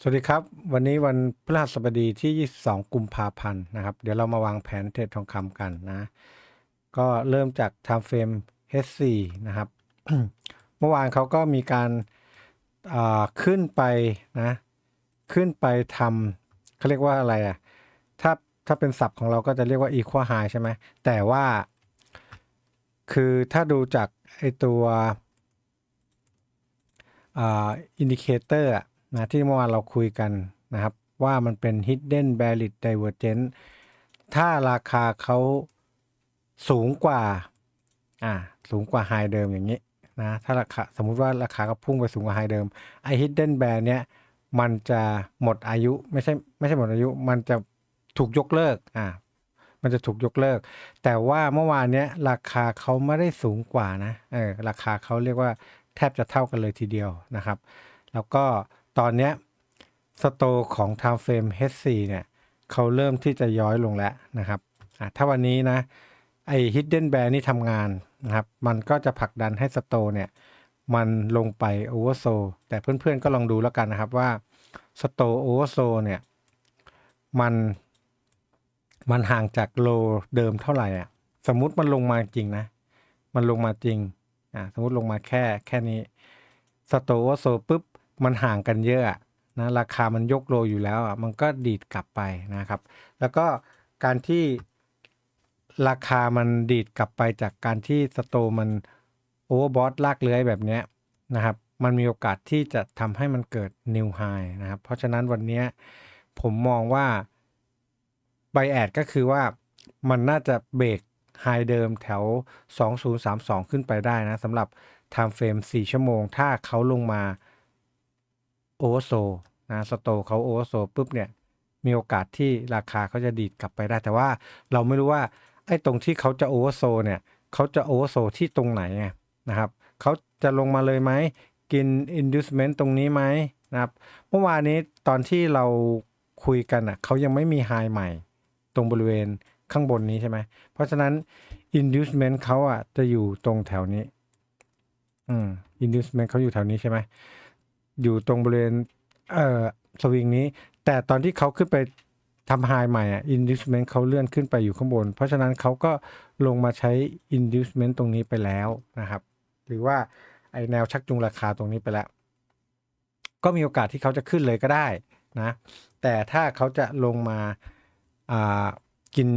สวัสดีครับ วันนี้วันพฤหัสบดีที่ 22 กุมภาพันธ์นะครับ เดี๋ยวเรามาวางแผนเทรดทองคำกันนะ ก็เริ่มจาก time frame H4 นะครับ เมื่อวานเขาก็มีการาขึ้นไปนะ ขึ้นไปทำเขาเรียกว่าอะไรอะ ถ้าถ้าเป็นศัพท์ของเราก็จะเรียกว่า equal high ใช่ไหม แต่ว่า คือถ้าดูจากไอตัวอินดิเคเตอร์ นะที่เมื่อวานเราคุยกันนะครับ ว่ามันเป็น hidden bearish divergence ถ้าราคาเขาสูงกว่าอ่าสูงกว่าไฮเดิมอย่างนี้นะถ้าราคาสมมุติว่าราคาก็พุ่งไปสูงกว่าไฮเดิมไอ hidden b a r เนี้ยมันจะหมดอายุไม่ใช่ไม่ใช่หมดอายุ มันจะถูกยกเลิกอ่ามันจะถูกยกเลิก แต่ว่าเมื่อวานเนี้ยราคาเขาไม่ได้สูงกว่านะเออราคาเขาเรียกว่าแทบจะเท่ากันเลยทีเดียวนะครับ แล้วก็ ตอนเนี้ยสโตของ time frame H4 เนี่ยเขาเริ่มที่จะย้อยลงแล้วนะครับถ้าวันนี้นะไอ้ hidden bear นี่ทำงานนะครับ มันก็จะผลักดันให้สโตเนี่ยมันลงไป oversold แต่เพื่อนๆก็ลองดูแล้วกันนะครับว่าสโต oversold เนี่ยมันมันห่างจากโลเดิมเท่าไหร่อะสมมุติมันลงมาจริงนะ มันลงมาจริงอ่าสมมติลงมาแค่แค่นี้สโต oversold ปุ๊บ มันห่างกันเยอะนะราคามันยกโลอยู่แล้วอะมันก็ดีดกลับไปนะครับ แล้วก็การที่ราคามันดีดกลับไปจากการที่สโตมันโอเวอร์บอทลากเลื้อยแบบเนี้ยนะครับ มันมีโอกาสที่จะทำให้มันเกิดนิวไฮนะครับ เพราะฉะนั้นวันนี้ผมมองว่าไบแอดก็คือว่ามันน่าจะเบรกไฮเดิมแถว 2032 ขึ้นไปได้นะสำหรับ time frame 4 ชั่วโมง ถ้าเขาลงมา โอเวอร์โซนะสโตเขาโอเวอร์โซปุ๊บเนี่ยมีโอกาสที่ราคาเขาจะดีดกลับไปได้ แต่ว่าเราไม่รู้ว่าไอ้ตรงที่เขาจะโอเวอร์โซเนี่ยเขาจะโอเวอร์โซที่ตรงไหนนะครับเขาจะลงมาเลยไหมกิน inducement ตรงนี้ไหมนะครับเมื่อวานนี้ตอนที่เราคุยกันอะเขายังไม่มีไฮใหม่ ตรงบริเวณข้างบนนี้ใช่ไหมเพราะฉะนั้น inducement เขาอะจะอยู่ตรงแถวนี้อืม inducement เขาอยู่แถวนี้ใช่ไหม อยู่ตรงบริเวณเอ่อสวิงนี้ แต่ตอนที่เขาขึ้นไปทำไฮใหม่อะ inducement เขาเลื่อนขึ้นไปอยู่ข้างบน เพราะฉะนั้นเขาก็ลงมาใช้ inducement ตรงนี้ไปแล้วนะครับ หรือว่าไอแนวชักจูงราคาตรงนี้ไปแล้ว ก็มีโอกาสที่เขาจะขึ้นเลยก็ได้นะ แต่ถ้าเขาจะลงมาอ่ากิน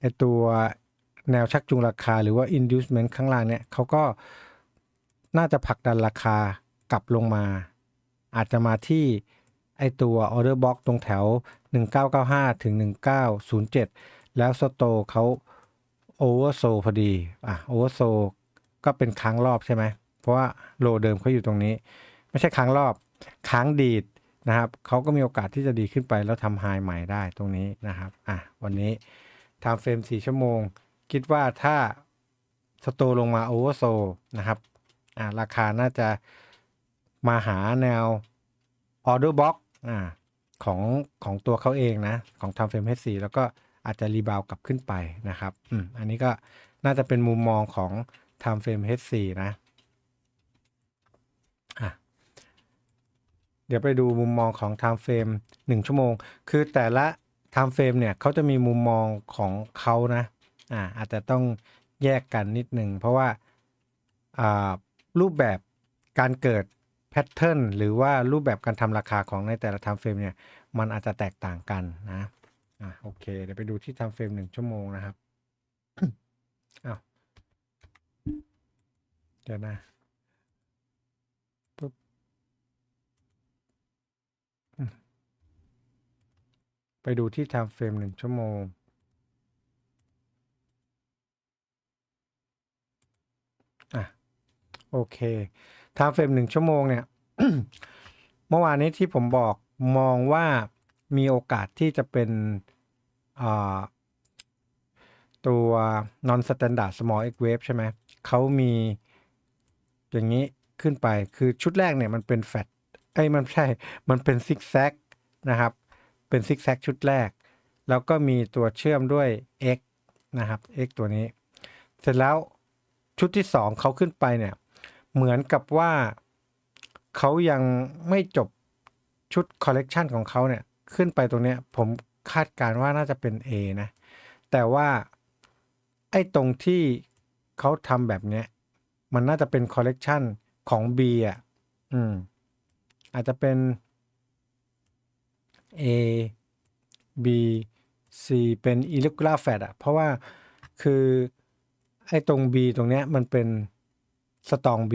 ไอตัวแนวชักจูงราคาหรือว่า inducement ข้างล่างเนี่ยเขาก็น่าจะผลักดันราคากลับลงมา อาจจะมาที่ไอตัว order box ตรงแถว 1995 ถึง 1907 แล้วสโตเขา oversold พอดีอะ oversold ก็เป็นค้างรอบใช่ไหม เพราะว่าโลเดิมเขาอยู่ตรงนี้ ไม่ใช่ค้างรอบค้างดีดนะครับเขาก็มีโอกาสที่จะดีขึ้นไปแล้วทำไฮใหม่ได้ตรงนี้นะครับอะวันนี้ time frame 4ชั่วโมง คิดว่าถ้าสโตลงมา oversold นะครับอ่าราคาน่าจะ มาหาแนว order box อ่าของของตัวเขาเองนะ ของ time frame H4 แล้วก็อาจจะรีบาวกลับขึ้นไปนะครับอืมอันนี้ก็น่าจะเป็นมุมมองของ time frame H4 นะอะเดี๋ยวไปดูมุมมองของ time frame 1 ชั่วโมง คือแต่ละ time frame เนี่ยเขาจะมีมุมมองของเขานะอ่าอาจจะต้องแยกกันนิดหนึ่ง เพราะว่ารูปแบบการเกิด ทเทิร์นหรือว่ารูปแบบการทำราคาของในแต่ละ time frame เนี่ยมันอาจจะแตกต่างกันนะอะโอเค เดี๋ยวไปดูที่ time frame หนึ่งชั่วโมงนะครับอ้าวเดี๋ยวนะปุ๊บไปดูที่ time frame หนึ่งชั่วโมงอะโอเค time frame หนึ่งชั่วโมงเนี่ย เมื่อวานนี้ที่ผมบอกมองว่ามีโอกาสที่จะเป็นตัว non standard small x wave ใช่ไหม เขามีอย่างนี้ขึ้นไป คือชุดแรกเนี่ยมันเป็นแฟตเอ้มันใช่ มันเป็นซิกแซกนะครับ เป็นซิกแซกชุดแรก แล้วก็มีตัวเชื่อมด้วย x นะครับ x ตัวนี้ เสร็จแล้วชุดที่สองเขาขึ้นไปเนี่ย เหมือนกับว่าเขายังไม่จบชุดคอลเลกชันของเขาเนี่ย ขึ้นไปตรงเนี้ย ผมคาดการณ์ว่าน่าจะเป็น A นะ แต่ว่า ไอ้ตรงที่เขาทำแบบเนี้ย มันน่าจะเป็นคอลเลกชันของ B อะ อืม อาจจะเป็น A B C เป็น irregular fat อะ เพราะว่าคือ ไอ้ตรง B ตรงเนี้ยมันเป็น strong B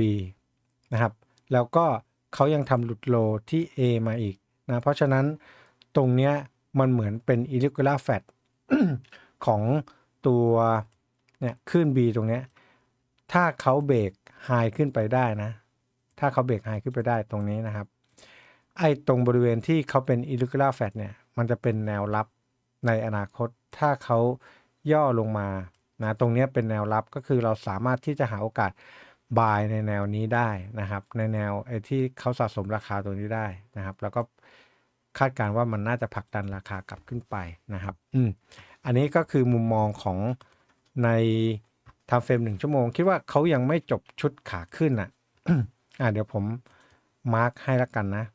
นะครับ แล้วก็เขายังทำหลุดโลที่ A มาอีกนะเพราะฉะนั้นตรงเนี้ยมันเหมือนเป็น irregular fat ของตัวเนี่ยขึ้น B ตรงเนี้ยถ้าเขาเบรกไฮขึ้นไปได้นะ ถ้าเขาเบรกไฮขึ้นไปได้ตรงนี้นะครับ ไอ้ตรงบริเวณที่เขาเป็น irregular fat เนี่ย มันจะเป็นแนวรับในอนาคต ถ้าเขาย่อลงมานะตรงเนี้ยเป็นแนวรับก็คือเราสามารถที่จะหาโอกาส บายในแนวนี้ได้นะครับ ในแนวไอ้ที่เขาสะสมราคาตัวนี้ได้นะครับ แล้วก็คาดการณ์ว่ามันน่าจะผลักดันราคากลับขึ้นไปนะครับ อืมอันนี้ก็คือมุมมองของในทำเฟรมหนึ่งชั่วโมง คิดว่าเขายังไม่จบชุดขาขึ้นอะอ่าเดี๋ยวผมมาร์กให้ละกันนะ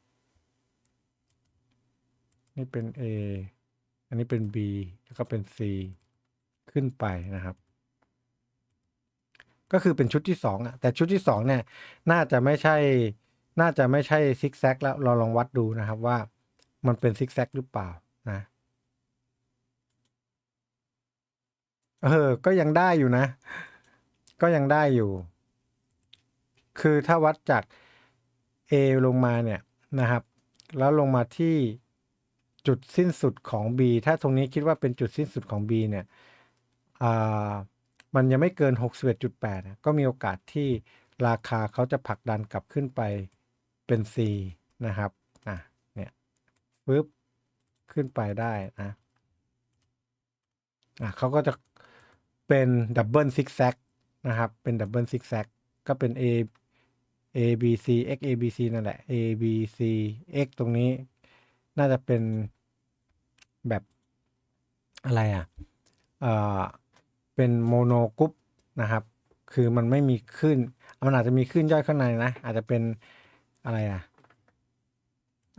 นี่เป็น A อันนี้เป็น B แล้วก็เป็น C ขึ้นไปนะครับ ก็คือเป็นชุดที่สองอะแต่ชุดที่สองเนี่ยน่าจะไม่ใช่ น่าจะไม่ใช่ซิกแซกแล้วเราลองวัดดูนะครับว่ามันเป็นซิกแซกหรือเปล่านะเออ ก็ยังได้อยู่นะ ก็ยังได้อยู่ คือถ้าวัดจาก A ลงมาเนี่ยนะครับ แล้วลงมาที่จุดสิ้นสุดของ B ถ้าตรงนี้คิดว่าเป็นจุดสิ้นสุดของ B เนี่ยอ่า มันยังไม่เกิน 61.8 ก็มีโอกาสที่ราคาเขาจะผลักดันกลับขึ้นไปเป็น C นะครับอะเนี่ยปึ๊บขึ้นไปได้นะอะเขาก็จะเป็นดับเบิลซิกแซกนะครับเป็นดับเบิลซิกแซกก็เป็น A A B C X A B C นั่นแหละ A B C X ตรงนี้ น่าจะเป็นแบบอะไรอะเอ่อ เป็นโมโนกรุ๊ปนะครับ คือมันไม่มีขึ้นมันอาจจะมีขึ้นย่อยข้างในนะ อาจจะเป็นอะไรอะ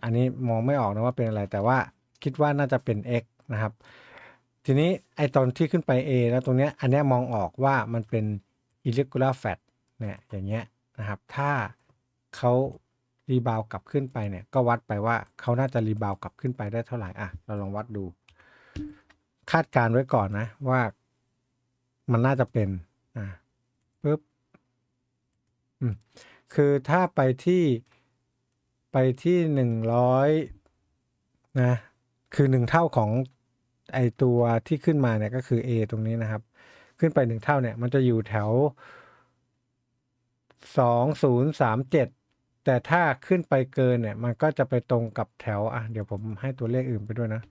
อันนี้มองไม่ออกนะว่าเป็นอะไร แต่ว่าคิดว่าน่าจะเป็น x นะครับ ทีนี้ไอตอนที่ขึ้นไป A แล้วตรงเนี้ยอันเนี้ยมองออกว่ามันเป็น irregular fat เนี่ยอย่างเงี้ยนะครับ ถ้าเขารีบาวกลับขึ้นไปเนี่ย ก็วัดไปว่าเขาน่าจะรีบาวกลับขึ้นไปได้เท่าไหร่อะ เราลองวัดดู คาดการณ์ไว้ก่อนนะว่า มันน่าจะเป็นอ่าปึ๊บอืมคือถ้าไปที่ไปที่หนึ่งร้อยนะคือหนึ่งเท่าของไอตัวที่ขึ้นมาเนี่ยก็คือ A ตรงนี้นะครับ ขึ้นไปหนึ่งเท่าเนี่ยมันจะอยู่แถวสองศูนย์สามเจ็ดแต่ถ้าขึ้นไปเกินเนี่ย มันก็จะไปตรงกับแถว อะ เดี๋ยวผมให้ตัวเลขอื่นไปด้วยนะ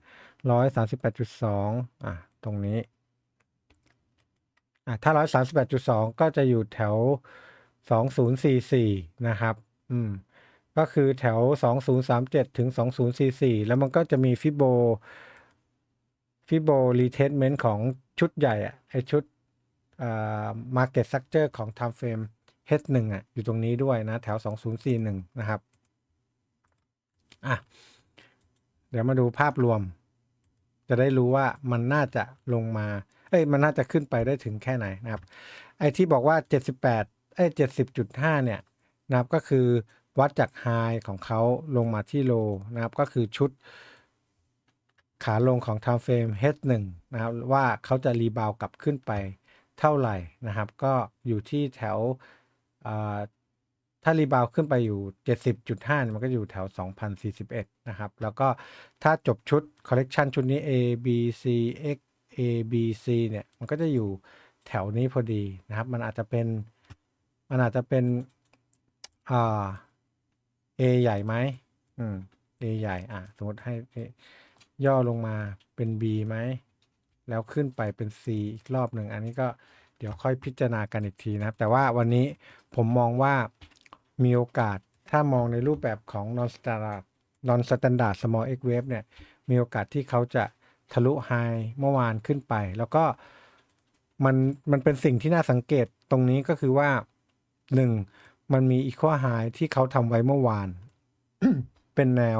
ร้อยสามสิบแปดจุดสองอะ ตรงนี้ อะถ้าร้อยสามสิบแปดจุดสองก็จะอยู่แถวสองศูนย์สี่สี่นะครับ อืม ก็คือแถว2037ถึง2044แล้วมันก็จะมีฟิโบฟิโบรีเทสเมนต์ของชุดใหญ่อะไอชุดอ่า market structure ของ time frame H1 อะอยู่ตรงนี้ด้วยนะ แถว 2041 นะครับ อะ เดี๋ยวมาดูภาพรวม จะได้รู้ว่ามันน่าจะลงมา เอ้ยมันน่าจะขึ้นไปได้ถึงแค่ไหนนะครับ ไอ้ที่บอกว่า 78เอ้ย70.5 เนี่ยนะครับก็คือวัดจากไฮของเขาลงมาที่โลนะครับก็คือชุดขาลงของ time frame H1 นะครับว่าเขาจะรีบาวกลับขึ้นไปเท่าไหร่นะครับ ก็อยู่ที่แถวถ้ารีบาวขึ้นไปอยู่ 70.5เนี่ยมันก็อยู่แถว 2041 นะครับ แล้วก็ถ้าจบชุดคอลเลกชันชุดนี้ A B C X A B C เนี่ย มันก็จะอยู่แถวนี้พอดีนะครับ มันอาจจะเป็น มันอาจจะเป็นอ่า A ใหญ่ไหมอืม A ใหญ่ อะ สมมติให้ A ย่อลงมาเป็น B ไหม แล้วขึ้นไปเป็น C อีกรอบหนึ่ง อันนี้ก็เดี๋ยวค่อยพิจารณากันอีกทีนะครับ แต่ว่าวันนี้ผมมองว่ามีโอกาสถ้ามองในรูปแบบของ non standard non standard small x wave เนี่ย มีโอกาสที่เขาจะ ทะลุไฮเมื่อวานขึ้นไป แล้วก็มันมันเป็นสิ่งที่น่าสังเกตตรงนี้ก็คือว่าหนึ่งมันมีอีคว high ที่เขาทำไว้เมื่อวาน เป็นแนว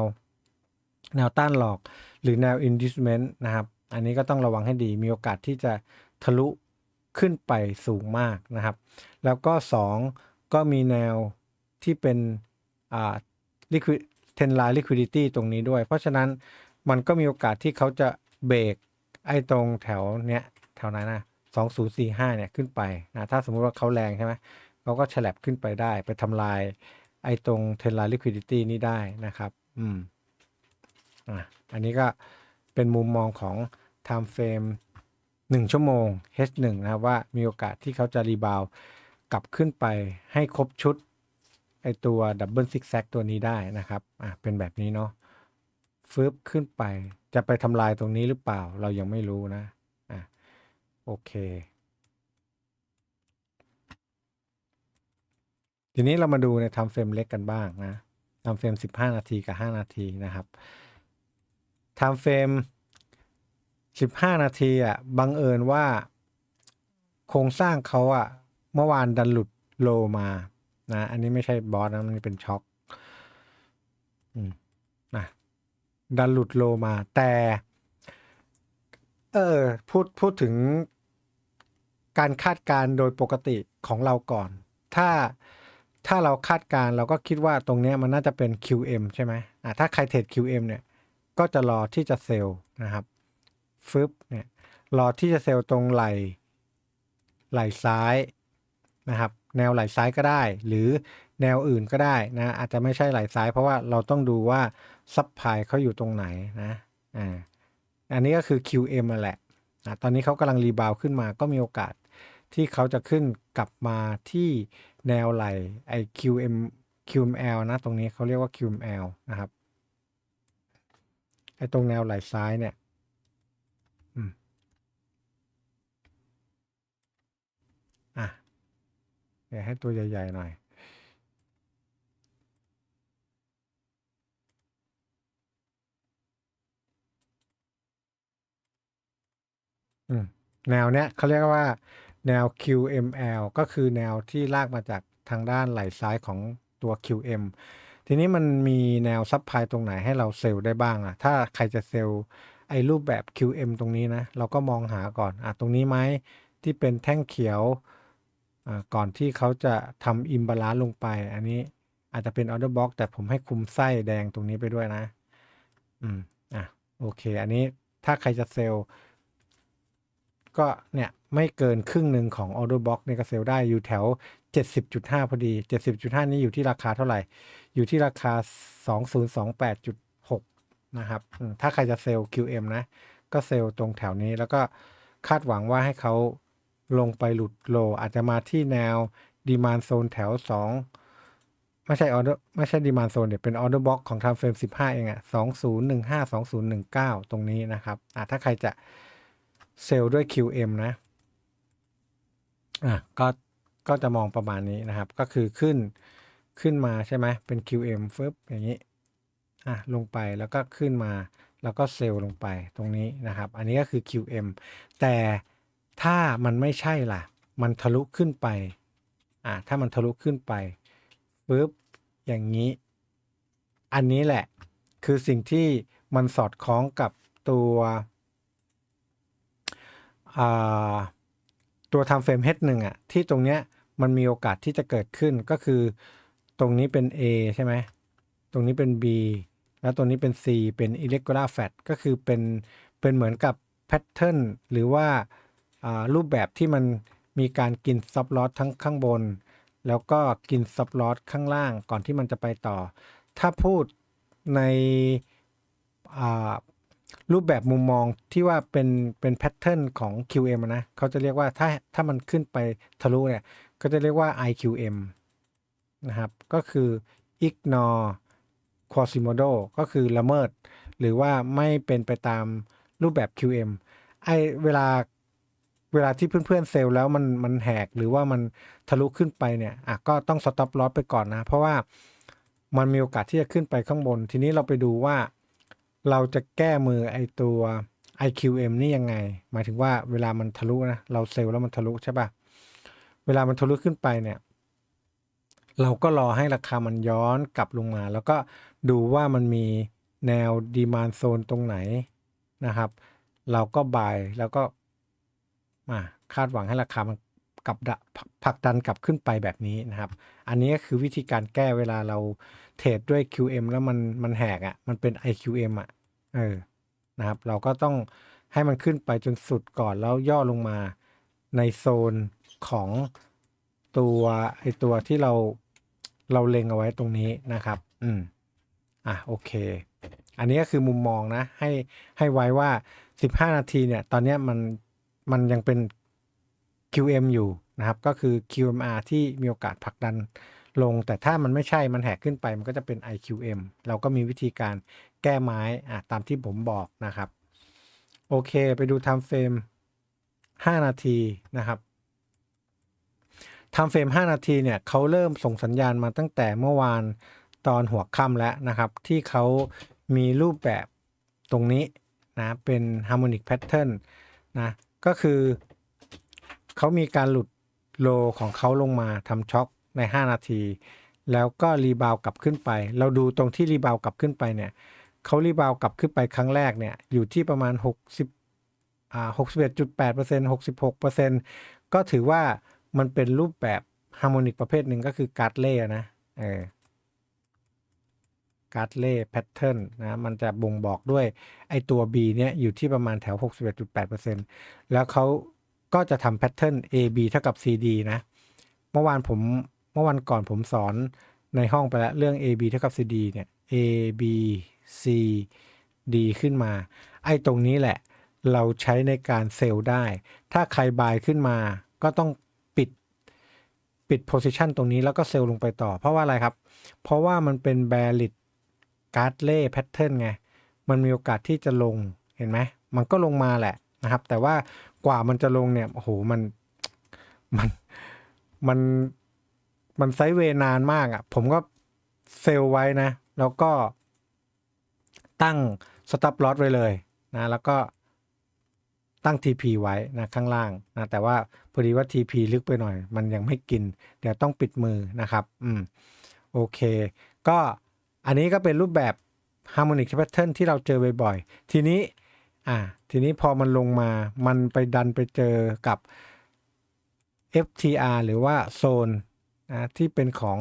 แนวต้านหลอก หรือแนว inducement นะครับ อันนี้ก็ต้องระวังให้ดีมีโอกาสที่จะทะลุขึ้นไปสูงมากนะครับ แล้วก็ 2 ก็มีแนวที่เป็นอ่า liquid 10 line liquidity ตรงนี้ด้วย เพราะฉะนั้นมันก็มีโอกาสที่เขาจะ เบรกไอ้ตรงแถวเนี้ยแถวนั้นนะ2045เนี่ยขึ้นไปนะถ้าสมมุติว่าเขาแรงใช่ไหมเขาก็ฉลับขึ้นไปได้ ไปทำลาย ไอ้ตรง10 line liquidity นี้ได้นะครับ อืมอะอันนี้ก็เป็นมุมมองของ time frame 1 ชั่วโมง H1 นะครับว่ามีโอกาสที่เขาจะรีบาวกลับขึ้นไปให้ครบชุดไอตัวดับเบิลซิกแซกตัวนี้ได้นะครับ อะเป็นแบบนี้เนาะ ฟืบขึ้นไป จะไปทำลายตรงนี้หรือเปล่า เรายังไม่รู้นะอะโอเค ทีนี้เรามาดูในทำเฟรมเล็กกันบ้างนะทำเฟรม 15 นาทีกับ 5 นาทีนะครับทำเฟรม 15 นาทีอะบังเอิญว่า โครงสร้างเขาอะเมื่อวานดันหลุดโลมานะอันนี้ไม่ใช่บอสนะมันเป็นช็อคอืมนะ ดันหลุดโลมาแต่ เออพูดพูดถึงการคาดการณ์โดยปกติของเราก่อน ถ้าถ้าเราคาดการณ์เราก็คิดว่าตรงเนี้ยมันน่าจะเป็น QM ใช่ไหมอะถ้าใครเทรด QM เนี่ย ก็จะรอที่จะเซลล์นะครับฟึบเนี่ยรอที่จะเซลล์ตรงไหลไหลซ้ายนะครับ แนวไหลซ้ายก็ได้ หรือ แนวอื่นก็ได้นะ อาจจะไม่ใช่ไหลซ้าย เพราะว่าเราต้องดูว่าซับพลายเขาอยู่ตรงไหนนะอ่าอันนี้ก็คือ QM มาแหละอะตอนนี้เขากำลังรีบาวขึ้นมาก็มีโอกาสที่เขาจะขึ้นกลับมาที่แนวไหลไอ QM QML นะ ตรงนี้เขาเรียกว่า QML นะครับไอตรงแนวไหลซ้ายเนี่ยอะเดี๋ยวให้ตัวใหญ่ ๆ หน่อย อืมแนวเนี้ยเขาเรียกว่า แนว QML ก็คือแนวที่ลากมาจากทางด้านไหล่ซ้ายของตัว QM ทีนี้มันมีแนวซับพลายตรงไหนให้เราเซลล์ได้บ้างอะ ถ้าใครจะเซลล์ไอ้รูปแบบ QM ตรงนี้นะ เราก็มองหาก่อน อะ ตรงนี้ไหมที่เป็นแท่งเขียว อ่า ก่อนที่เขาจะทำอิมบาลานซ์ลงไป อันนี้อาจจะเป็นออเดอร์บ็อกแต่ผมให้คุมไส้แดงตรงนี้ไปด้วยนะ อืม อะ โอเค อันนี้ถ้าใครจะเซลล์ ก็เนี่ยไม่เกินครึ่งหนึ่งของ order box เนี่ยก็เซลได้อยู่แถว 70.5 พอดี 70.5 นี้อยู่ที่ราคาเท่าไหร่ อยู่ที่ราคา 2028.6 นะครับ ถ้าใครจะเซลล์ QM นะ ก็เซลล์ตรงแถวนี้แล้วก็คาดหวังว่าให้เขาลงไปหลุดโล อาจจะมาที่แนว demand zone แถว 2 ไม่ใช่ order ไม่ใช่ demand zone เดี๋ยวเป็น order box ของ time frame 15 เองอะ่ะ2015 2019 ตรงนี้นะครับอะถ้าใครจะ เซลล์ด้วย QM นะอะก็ก็จะมองประมาณนี้นะครับ ก็คือขึ้นขึ้นมาใช่ไหมเป็น QM ฟึบอย่างนี้อะลงไปแล้วก็ขึ้นมาแล้วก็เซลล์ลงไปตรงนี้นะครับ อันนี้ก็คือ QM แต่ถ้ามันไม่ใช่ล่ะ มันทะลุขึ้นไปอะถ้ามันทะลุขึ้นไปฟึบอย่างนี้ อันนี้แหละคือสิ่งที่มันสอดคล้องกับตัว ตัวทำเฟรม H1 อะที่ตรงเนี้ยมันมีโอกาสที่จะเกิดขึ้นก็คือตรงนี้เป็น A ใช่ไหม ตรงนี้เป็น B แล้วตรงนี้เป็น C เป็น irregular flat ก็คือเป็นเป็นเหมือนกับแพทเทิร์นหรือว่ารูปแบบที่มันมีการกินซับลอสทั้งข้างบน แล้วก็กินซับลอสข้างล่างก่อนที่มันจะไปต่อ ถ้าพูดใน รูปแบบมุมมองที่ว่าเป็นเป็นแพทเทิร์นของ QM นะเขาจะเรียกว่าถ้าถ้ามันขึ้นไปทะลุเนี่ย ก็จะเรียกว่า IQM นะครับ ก็คือ ignore Quasimodo ก็คือละเมิด หรือว่าไม่เป็นไปตามรูปแบบ QM ไอเวลาเวลาที่เพื่อนๆเซลล์แล้วมันมันแหกหรือว่ามันทะลุขึ้นไปเนี่ยอะก็ต้องสต็อปลอสไปก่อนนะ เพราะว่ามันมีโอกาสที่จะขึ้นไปข้างบน ทีนี้เราไปดูว่า เราจะแก้มือไอตัว IQM นี่ยังไง หมายถึงว่าเวลามันทะลุนะเราเซลล์แล้วมันทะลุใช่ปะเวลามันทะลุขึ้นไปเนี่ย เราก็รอให้ราคามันย้อนกลับลงมา แล้วก็ดูว่ามันมีแนวดีมานโซนตรงไหนนะครับ เราก็บายแล้วก็มาคาดหวังให้ราคามันกลับดะผลักดันกลับขึ้นไปแบบนี้นะครับ อันนี้ก็คือวิธีการแก้เวลาเรา เทรดด้วย QM แล้วมันมันแหกอะ่ะ มันเป็น IQM อะ่ะ เออ นะครับ เราก็ต้องให้มันขึ้นไปจนสุดก่อนแล้วย่อลงมาในโซนของตัวไอตัวที่เราเราเล็งเอาไว้ตรงนี้นะครับ อืม อะ โอเค อันนี้ก็คือมุมมองนะ ให้ให้ไว้ว่า 15 นาทีเนี่ย ตอนนี้มันมันยังเป็น QM อยู่นะครับ ก็คือ QMR ที่มีโอกาสผลักดัน ลง แต่ถ้ามันไม่ใช่มันแหกขึ้นไปมันก็จะเป็น IQM เราก็มีวิธีการแก้ไม้อะตามที่ผมบอกนะครับ โอเคไปดู time frame 5 นาทีนะครับ time frame 5นาทีเนี่ยเขาเริ่มส่งสัญญาณมาตั้งแต่เมื่อวานตอนหัวค่ำแล้วนะครับ ที่เขามีรูปแบบตรงนี้นะ เป็น harmonic pattern นะ ก็คือเขามีการหลุดโลของเขาลงมาทำช็อค ใน 5 นาที แล้วก็รีบาวกลับขึ้นไป เราดูตรงที่รีบาวกลับขึ้นไปเนี่ยเขารีบาวกลับขึ้นไปครั้งแรกเนี่ยอยู่ที่ประมาณ 60อ่า61.8% 66%ก็ถือว่ามันเป็นรูปแบบฮาร์โมนิกประเภทหนึ่งก็คือการ์ดเล่นะเออการ์ดเล่แพทเทิร์นนะมันจะบ่งบอกด้วยไอตัว B เนี่ยอยู่ที่ประมาณแถว 61.8%แล้วเขาก็จะทำแพทเทิร์น A B เท่ากับ C D นะ เมื่อวานผม มื่อวันก่อนผมสอนในห้องไปแล้วเรื่อง A B เท่ากับ C D เนี่ย A B C D ขึ้นมา ไอ้ตรงนี้แหละ เราใช้ในการเซลล์ได้ ถ้าใครบายขึ้นมาก็ต้องปิดปิดโพซิชันตรงนี้แล้วก็เซลล์ลงไปต่อ เพราะว่าอะไรครับ เพราะว่ามันเป็นแบริดการ์ดเล่แพทเทิร์นไง มันมีโอกาสที่จะลงเห็นไหม มันก็ลงมาแหละนะครับ แต่ว่ากว่ามันจะลงเนี่ย โอ้โห มัน มัน มัน มันไซเวนานมากอะ่ะ ผมก็เซลไว้นะ แล้วก็ตั้งสต็อปลอสไว้เลยนะแล้วก็ตั้ง TP ไว้นะข้างล่างนะแต่ว่าพอดีว่า TP ลึกไปหน่อย มันยังไม่กิน เดี๋ยวต้องปิดมือนะครับอืมโอเค ก็อันนี้ก็เป็นรูปแบบ Harmonic Pattern ที่เราเจอบ่อยๆ ทีนี้อ่าทีนี้พอมันลงมามันไปดันไปเจอกับ FTR หรือว่าโซน นะที่เป็นของ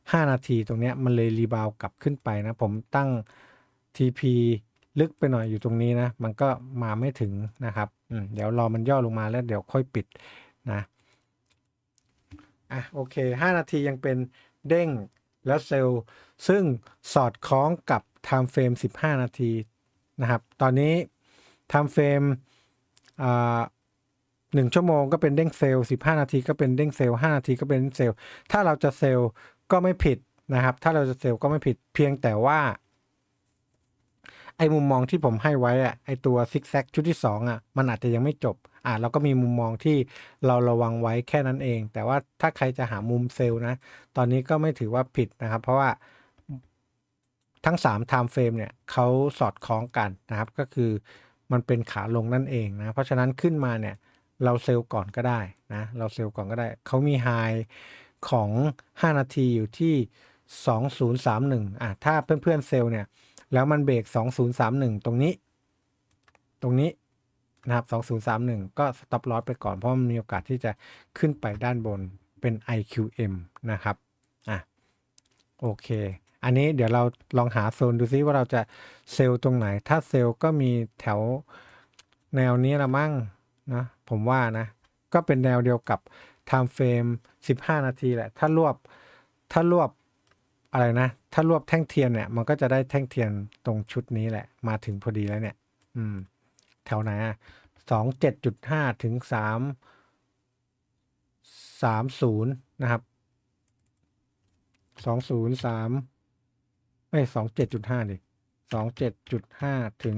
5 นาทีตรงนี้มันเลยรีบาวกลับขึ้นไปนะ ผมตั้ง TP ลึกไปหน่อยอยู่ตรงนี้นะ มันก็มาไม่ถึงนะครับเดี๋ยวรอมันย่อลงมาแล้วเดี๋ยวค่อยปิดนะอะโอเค 5 นาทียังเป็นเด้งแล้วเซลล์ซึ่งสอดคล้องกับ time frame 15 นาทีนะครับ ตอนนี้ time frame อ่า หนึ่งชั่วโมงก็เป็นเด้งเซลล์15นาทีก็เป็นเด้งเซลล์5นาทีก็เป็นเซลล์ถ้าเราจะเซลล์ก็ไม่ผิดนะครับ ถ้าเราจะเซลล์ก็ไม่ผิดเพียงแต่ว่า ไอ้มุมมองที่ผมให้ไว้อะไอ้ตัวซิกแซกชุดที่2อะมันอาจจะยังไม่จบอ่าเราก็มีมุมมองที่เราระวังไว้แค่นั้นเอง แต่ว่าถ้าใครจะหามุมเซลล์นะ ตอนนี้ก็ไม่ถือว่าผิดนะครับ เพราะว่าทั้ง3 time frame เนี่ยเขาสอดคล้องกันนะครับ ก็คือมันเป็นขาลงนั่นเองนะ เพราะฉะนั้นขึ้นมาเนี่ย เราเซลล์ก่อนก็ได้นะ เราเซลล์ก่อนก็ได้ เขามีไฮของ 5 นาทีอยู่ที่ 2031 อะ ถ้าเพื่อนๆเซลล์เนี่ย แล้วมันเบรก 2031 ตรงนี้ ตรงนี้นะครับ 2031 ก็สต็อปลอสไปก่อน เพราะมันมีโอกาสที่จะขึ้นไปด้านบนเป็น IQM นะครับ อะ โอเค อันนี้เดี๋ยวเราลองหาโซนดูซิว่าเราจะเซลล์ตรงไหน ถ้าเซลล์ก็มีแถวแนวนี้ละมั่ง นะผมว่านะ ก็เป็นแนวเดียวกับ time frame 15 นาทีแหละ ถ้ารวบถ้ารวบอะไรนะ ถ้ารวบแท่งเทียนเนี่ย มันก็จะได้แท่งเทียนตรงชุดนี้แหละ มาถึงพอดีแล้วเนี่ย อืม แถวไหนอะสองเจ็ดจุดห้าถึงสามสามศูนย์นะครับสองศูนย์สามไม่สองเจ็ดจุดห้าดิสองเจ็ดจุดห้าถึง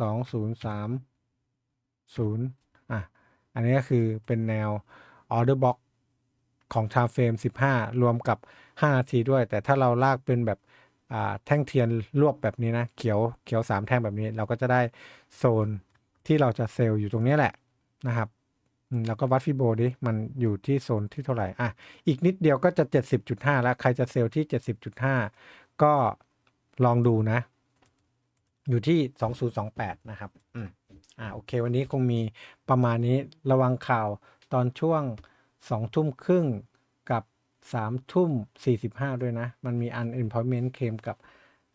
สองศูนย์สามศูนย์ อันนี้ก็คือเป็นแนว order box ของ time frame 15 รวมกับ 5 นาทีด้วย แต่ถ้าเราลากเป็นแบบแท่งเทียนรวบแบบนี้นะ เขียวเขียว 3 แท่งแบบนี้ เราก็จะได้โซนที่เราจะเซลล์อยู่ตรงนี้แหละนะครับแล้วก็วัดฟิโบดิมันอยู่ที่โซนที่เท่าไหร่ อะ อีกนิดเดียวก็จะ 70.5 แล้ว ใครจะเซลล์ที่ 70.5 ก็ลองดูนะ อยู่ที่ 2028 นะครับ อืม อ่าโอเค วันนี้คงมีประมาณนี้ระวังข่าวตอนช่วง2ทุ่มครึ่งกับ3ทุ่ม45ด้วยนะ มันมี unemployment claim กับ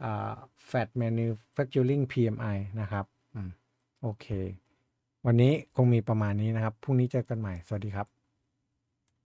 อ่า fat manufacturing PMI นะครับอืมโอเค วันนี้คงมีประมาณนี้นะครับ พรุ่งนี้เจอกันใหม่ สวัสดีครับ